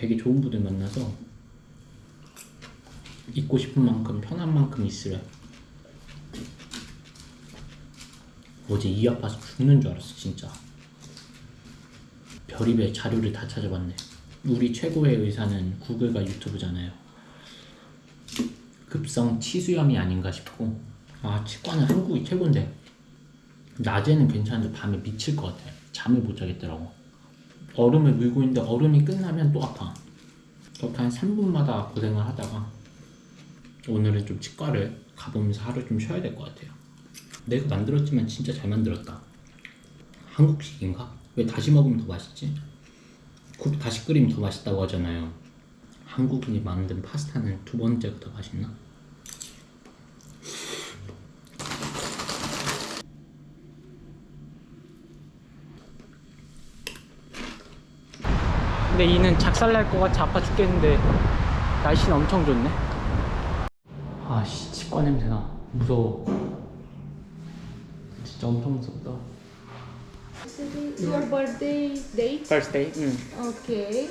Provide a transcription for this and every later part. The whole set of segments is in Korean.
되게 좋은 분들 만나서 있고 싶은 만큼 편한 만큼 있으래. 어제 이 아파서 죽는 줄 알았어 진짜. 별의별 자료를 다 찾아봤네. 우리 최고의 의사는 구글과 유튜브잖아요. 급성 치수염이 아닌가 싶고 아 치과는 한국이 최고인데 낮에는 괜찮은데 밤에 미칠 것 같아. 잠을 못 자겠더라고. 얼음을 물고 있는데 얼음이 끝나면 또 아파. 그렇게 한 3분마다 고생을 하다가 오늘은 좀 치과를 가보면서 하루 좀 쉬어야 될 것 같아요. 내가 만들었지만 진짜 잘 만들었다. 한국식인가? 왜 다시 먹으면 더 맛있지? 국 다시 끓이면 더 맛있다고 하잖아요. 한국인이 만든 파스타는 두 번째가 더 맛있나? 근데 이는 작살날 것 같이 아파 죽겠는데 날씨는 엄청 좋네. 아씨 치과 냄새나 무서워. 진짜 엄청 무섭다. Your birthday date? Birthday? 응. Okay.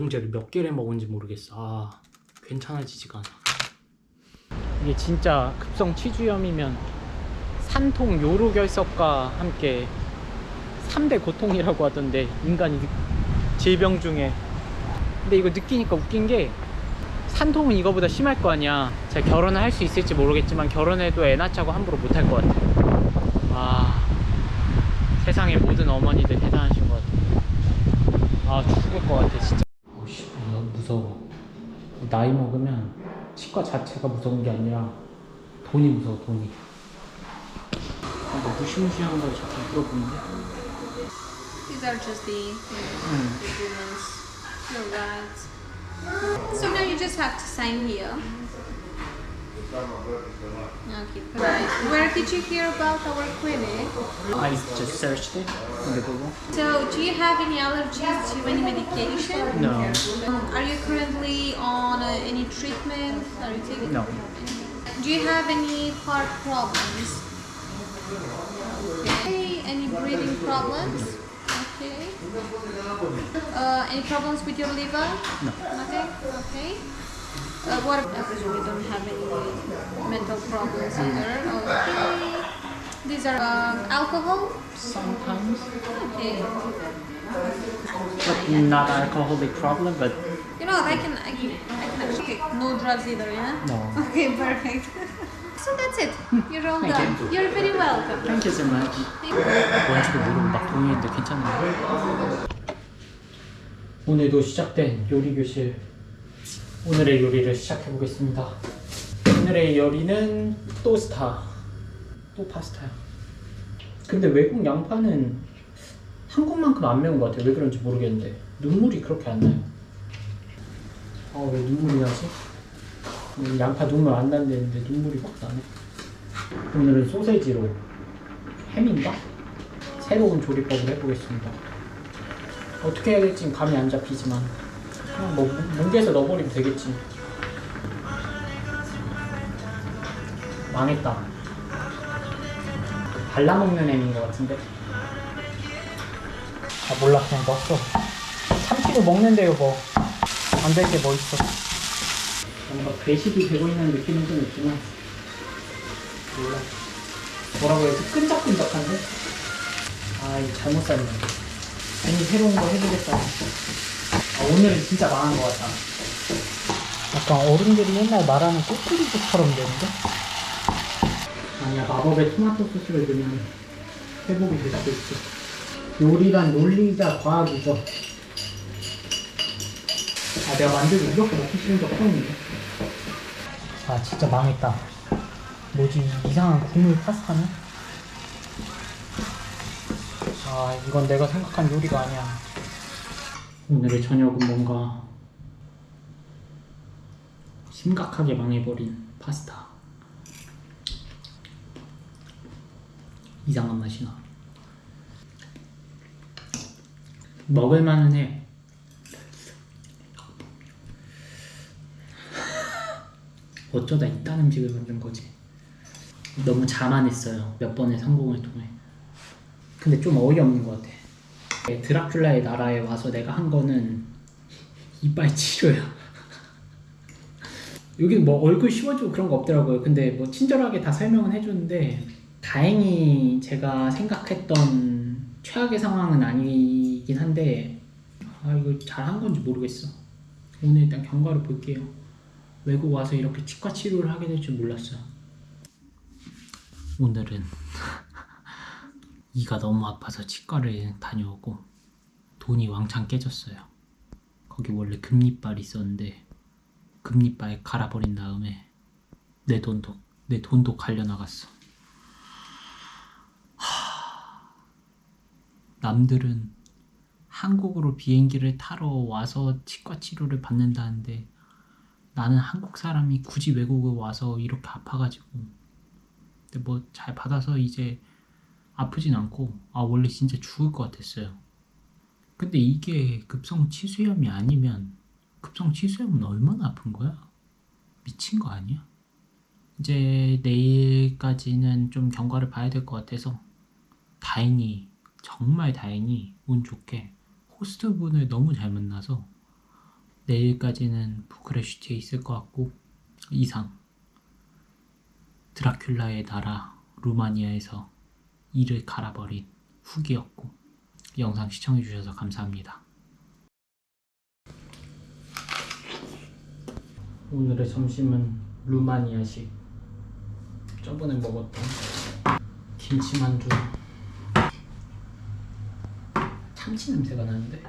진통제를 몇 개를 먹은지 모르겠어. 아, 괜찮아지지가 않아. 이게 진짜 급성 치주염이면 산통 요로 결석과 함께 3대 고통이라고 하던데 인간이 느- 질병 중에. 근데 이거 느끼니까 웃긴 게 산통은 이거보다 심할 거 아니야. 제가 결혼을 할 수 있을지 모르겠지만 결혼해도 애 낳자고 함부로 못할 것 같아. 아 세상의 모든 어머니들 대단하신 것 같아. 아 죽을 것 같아 진짜 나이 먹으면 치과 자체가 무서운 게 아니라 돈이 무서워 돈이 뭔가 무시무시한 걸 자꾸 물어보는데 These are just the, you know, 응. the humans. You're right. So now you just have to sign here. Okay, right. Where did you hear about our clinic? I just searched it on the Google So, do you have any allergies to any medication? No Um, Are you currently on uh, any treatment? Are you taking? No. Do you have any heart problems? Okay. Any breathing problems? Okay. Uh, any problems with your liver? No. Nothing. Okay Uh, what? I presume you don't have any mental problems either. Okay. These are um, alcohol. Sometimes Okay. but not alcoholic problem but You know, I can, I can, I can actually. Okay. No drugs either, yeah. no Okay, perfect. so that's it. You're all Thank done. you. You're very welcome. Thank you so much 뭔지도 모르고 막 동의했는데 괜찮네 오늘도 시작된 요리 교실 오늘의 요리를 시작해 보겠습니다. 오늘의 요리는 또 스타. 또 파스타야. 근데 외국 양파는 한국만큼 안 매운 것 같아요. 왜 그런지 모르겠는데. 눈물이 그렇게 안 나요. 아 왜 눈물이 나지? 음, 양파 눈물 안 난다는데 눈물이 막 나네. 오늘은 소세지로 햄인가? 새로운 조리법을 해보겠습니다. 어떻게 해야 될지 감이 안 잡히지만 그냥 뭐 뭉개서 넣어버리면 되겠지. 망했다. 발라먹는 햄인 것 같은데. 아 몰라 그냥 넣었어. 참치도 먹는데요 뭐. 안될 게 뭐 있어. 뭔가 배식이 되고 있는 느낌은 좀 있지만 몰라. 뭐라고 해야지? 끈적끈적한데? 아, 이거 잘못 샀네. 괜히 새로운 거 해보겠다. 아, 오늘은 진짜 망한 것 같다. 약간 어른들이 맨날 말하는 꼬투리국처럼 되는데? 아니야, 마법의 토마토 소스를 넣으면 회복이 될 수도 있어. 요리란 논리이자 과학이죠. 아, 내가 만들고 이렇게 먹기 싫은 적 처음인데. 아, 진짜 망했다. 뭐지 이상한 국물 파스타네? 아 이건 내가 생각한 요리가 아니야 오늘의 저녁은 뭔가 심각하게 망해버린 파스타. 이상한 맛이 나. 먹을만은 해. 어쩌다 이딴 음식을 만든 거지? 너무 자만했어요. 몇 번의 성공을 통해. 근데 좀 어이없는 것 같아. 드라큘라의 나라에 와서 내가 한 거는 이빨 치료야. 여기는 뭐 얼굴 씌워주고 그런 거 없더라고요. 근데 뭐 친절하게 다 설명은 해주는데 다행히 제가 생각했던 최악의 상황은 아니긴 한데 아 이거 잘한 건지 모르겠어. 오늘 일단 경과를 볼게요. 외국 와서 이렇게 치과 치료를 하게 될 줄 몰랐어요. 오늘은 이가 너무 아파서 치과를 다녀오고 돈이 왕창 깨졌어요. 거기 원래 금리빨 있었는데 금리빨 갈아버린 다음에 내 돈도 내 돈도 갈려 나갔어. 하... 남들은 한국으로 비행기를 타러 와서 치과 치료를 받는다는데 나는 한국 사람이 굳이 외국에 와서 이렇게 아파가지고 근데 뭐 잘 받아서 이제 아프진 않고 아 원래 진짜 죽을 것 같았어요. 근데 이게 급성 치수염이 아니면 급성 치수염은 얼마나 아픈 거야? 미친 거 아니야? 이제 내일까지는 좀 경과를 봐야 될 것 같아서 다행히 정말 다행히 운 좋게 호스트 분을 너무 잘 만나서 내일까지는 부크레슈티에 있을 것 같고 이상 드라큘라의 나라 루마니아에서 이를 갈아버린 후기였고 영상 시청해주셔서 감사합니다. 오늘의 점심은 루마니아식 저번에 먹었던 김치만두 참치 냄새가 나는데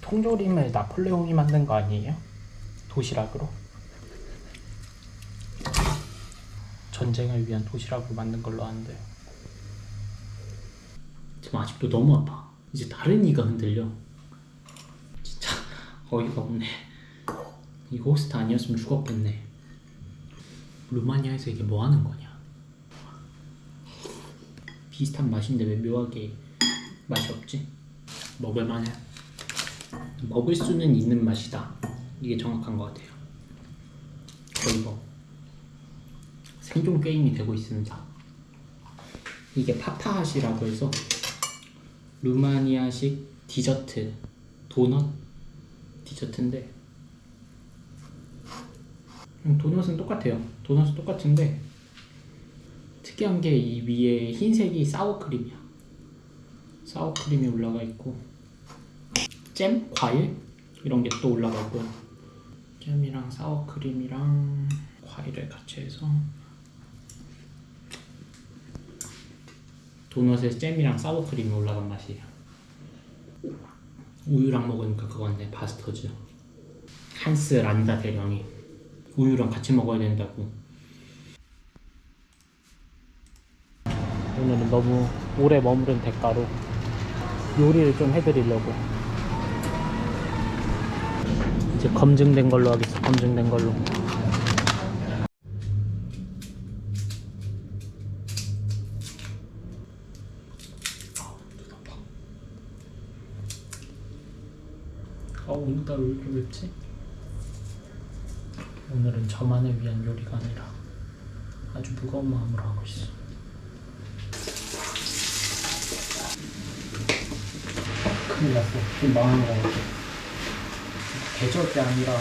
통조림을 나폴레옹이 만든 거 아니에요? 도시락으로? 전쟁을 위한 도시락으로 만든 걸로 아는데. 지금 아직도 너무 아파. 이제 다른 이가 흔들려. 진짜 어이가 없네. 이거 호스트 아니었으면 죽었겠네. 루마니아에서 이게 뭐 하는 거냐? 비슷한 맛인데 왜 묘하게 맛이 없지? 먹을만해. 먹을 수는 있는 맛이다. 이게 정확한 것 같아요. 거의 뭐 생존 게임이 되고 있습니다. 이게 파파핫이라고 해서 루마니아식 디저트 도넛 디저트인데 음, 도넛은 똑같아요. 도넛은 똑같은데 특이한 게 이 위에 흰색이 사워크림이야. 사워크림이 올라가 있고 잼, 과일 이런 게 또 올라가 있고요. 잼이랑 사워크림이랑 과일을 같이 해서 도넛에 잼이랑 사워크림이 올라간 맛이에요. 우유랑 먹으니까 그건데 바스터즈. 한스 란다 대령이 우유랑 같이 먹어야 된다고. 오늘은 너무 오래 머무른 대가로 요리를 좀 해드리려고. 이제 검증된 걸로 하겠어 검증된 걸로 아 오늘따라 왜 이렇게 맵지? 오늘은 저만을 위한 요리가 아니라 아주 무거운 마음으로 하고 있어 큰일 났어 지금 망한 거 같아 계절이 아니라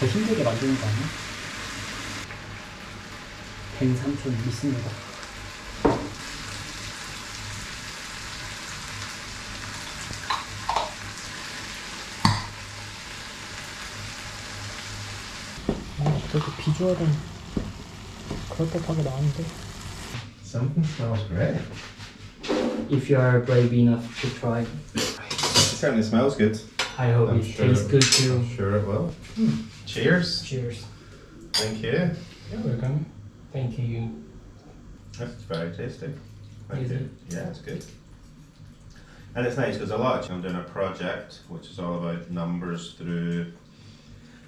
더 힘들게 만드는 거 아니야? 된 삼촌 믿습니다 비주얼은 그럴듯하게 나왔는데 Something smells great. If you are brave enough to try It certainly smells good. I hope I'm it sure- tastes good too I'm sure it will. Cheers. Cheers Thank you. You're welcome Thank you That's very tasty. Thank Is you. it? Yeah, it's good. And it's nice because a lot of I'm doing a project which is all about numbers through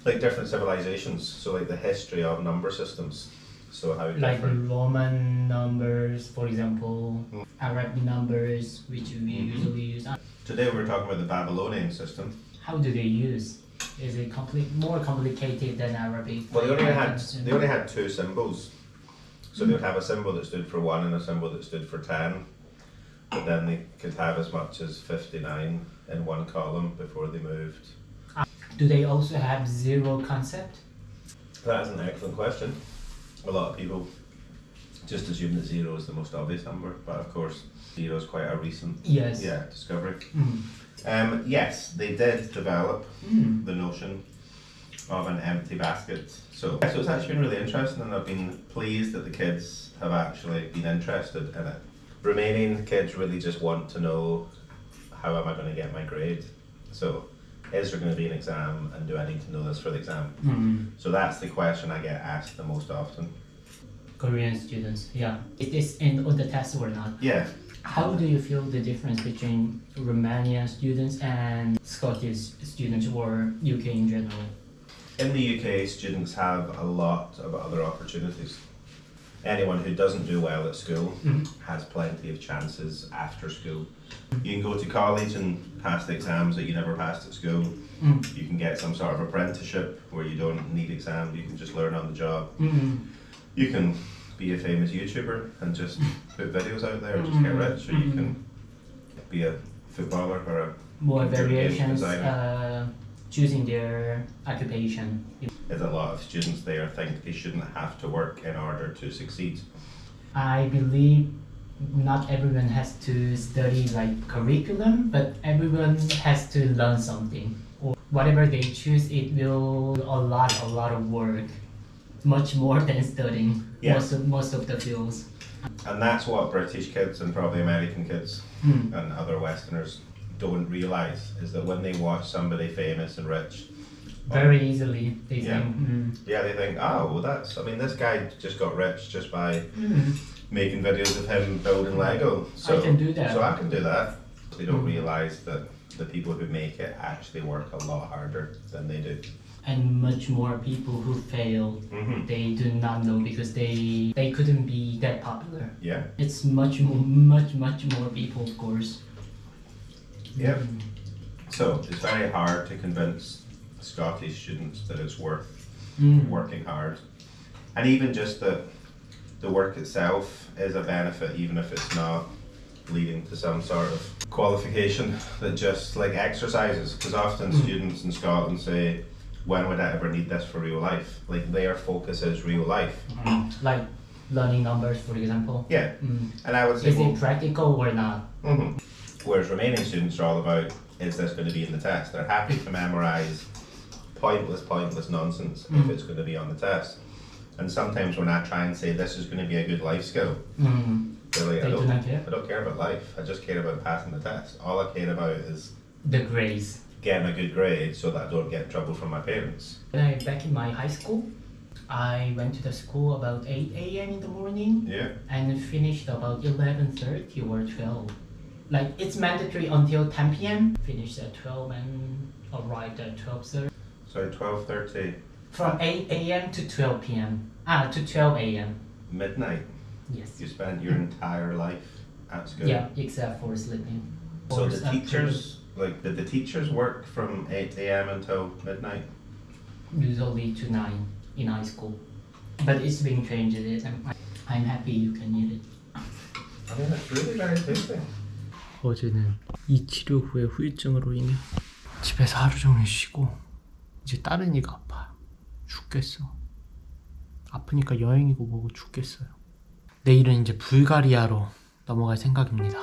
like different civilizations. So like the history of number systems. So how like different Roman numbers, for example, Mm. Arab numbers, which we Mhm. usually use. Today we're talking about the Babylonian system. How do they use? Is it compli- more complicated than Arabic? Well, they only had they only had two symbols, so they would have a symbol that stood for one and a symbol that stood for ten, but then they could have as much as fifty nine in one column before they moved. Do they also have zero concept? That is an excellent question. A lot of people just assume that zero is the most obvious number, but of course zero is quite a recent Yes. yeah discovery. Mm. Um, yes, they did develop Mm. the notion of an empty basket. So, so it's actually been really interesting, and I've been pleased that the kids have actually been interested in it. Remaining kids really just want to know how am I going to get my grade. So, is there going to be an exam, and do I need to know this for the exam? Mm. So that's the question I get asked the most often. Korean students, yeah. It is in on the test or not? Yeah, How do you feel the difference between Romanian students and Scottish students or UK in general? in the UK, students have a lot of other opportunities. Anyone who doesn't do well at school Mhm. has plenty of chances after school. You can go to college and pass the exams that you never passed at school. Mm. You can get some sort of apprenticeship where you don't need exams, you can just learn on the job. Mm. You can be a famous YouTuber and just put videos out there and just get rich, or you can be a footballer or a More variations, designer. uh, choosing their occupation. There's a lot of students there think they shouldn't have to work in order to succeed. I believe not everyone has to study like curriculum, but everyone has to learn something. Or whatever they choose, it will a lot, a lot of work, much more than studying Yeah. most of most of the fields. And that's what British kids and probably American kids Hmm. and other Westerners don't realise is that when they watch somebody famous and rich, Very easily, they Yeah. think. Mm. yeah, they think, oh, well, that's, I mean, this guy just got rich just by Mm. making videos of him building Lego. So, I can do that. So I can do that. They don't Mm. realise that the people who make it actually work a lot harder than they do. And much more people who fail, hmm they do not know because they they couldn't be that popular. Yeah, It's much more, much, much more people, of course. Yep. so it's very hard to convince Scottish students that it's worth Mm. working hard. And even just that the work itself is a benefit, even if it's not leading to some sort of qualification that just like exercises. Because often Mm. students in Scotland say, when would I ever need this for real life? Like their focus is real life. Mm. Like learning numbers, for example. Yeah, Mm. and I would say, Is well, it practical or not? mhm. whereas remaining students are all about, is this going to be in the test? They're happy to memorize pointless, pointless nonsense if Mm. it's going to be on the test. And sometimes when I try and say this is going to be a good life skill, Mm. They're like, I They do don't, not care. I don't care about life. I just care about passing the test. All I care about is The grades. getting a good grade so that I don't get in trouble from my parents. When I back in my high school, I went to the school about 8 a.m. in the morning Yeah. and finished about 11:30 or 12. Like it's mandatory until 10 p.m. Finished at 12 and arrived at 12:30. So twelve thirty From 8 a.m. to 12 p.m. Ah, to 12 a.m. midnight. Yes. You spent your entire life at school. Yeah, except for sleeping. So Or the after- teachers, like, did the teachers work from eight a.m. until midnight? usually to 9 in high school. But it's being changed. It, I'm, I'm happy you can eat it. I mean, it's really very tasty. 어제는 이 치료 후에 후유증으로 인해 집에서 하루 종일 쉬고 이제 따른이가 아파요. 죽겠어. 아프니까 여행이고 뭐고 죽겠어요. 내일은 이제 불가리아로 넘어갈 생각입니다.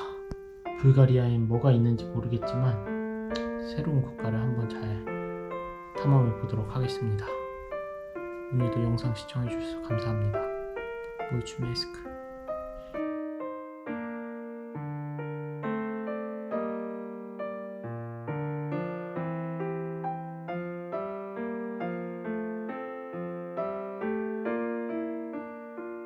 불가리아엔 뭐가 있는지 모르겠지만 새로운 국가를 한번 잘 탐험해 보도록 하겠습니다. 오늘도 영상 시청해 주셔서 감사합니다. 모이추메스크